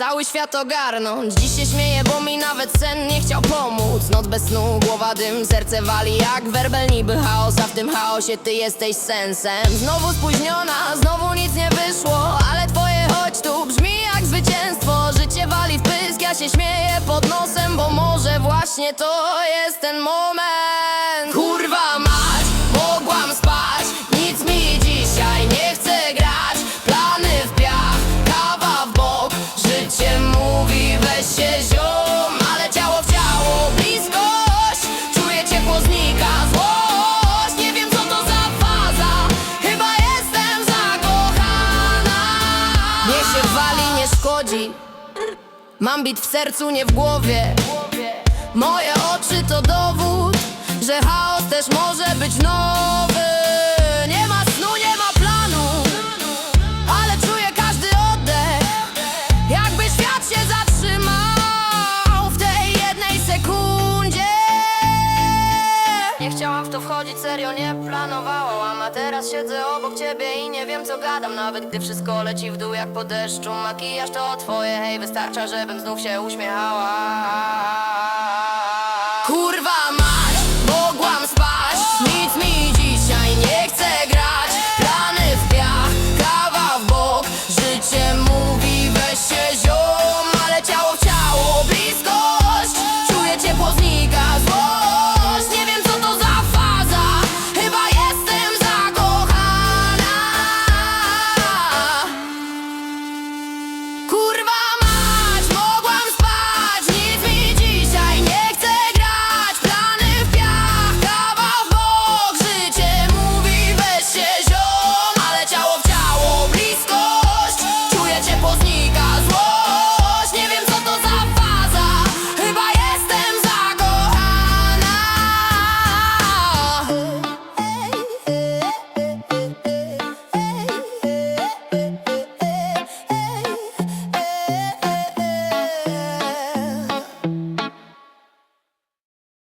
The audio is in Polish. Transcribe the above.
cały świat ogarnąć. Dziś się śmieję, bo mi nawet sen nie chciał pomóc. Noc bez snu, głowa dym, serce wali jak werbel niby chaos A w tym chaosie ty jesteś sensem. Znowu spóźniona, znowu nic nie wyszło Ale twoje chodź tu brzmi jak zwycięstwo. Życie wali w pysk, ja się śmieję pod nosem Bo może właśnie to jest ten moment. Kurwa Mam bit w sercu, nie w głowie. Moje oczy to dowód Że chaos też może być nowy wchodzić, serio nie planowałam A teraz siedzę obok ciebie i nie wiem co gadam. Nawet gdy wszystko leci w dół jak po deszczu Makijaż to twoje, hej wystarcza, żebym znów się uśmiechała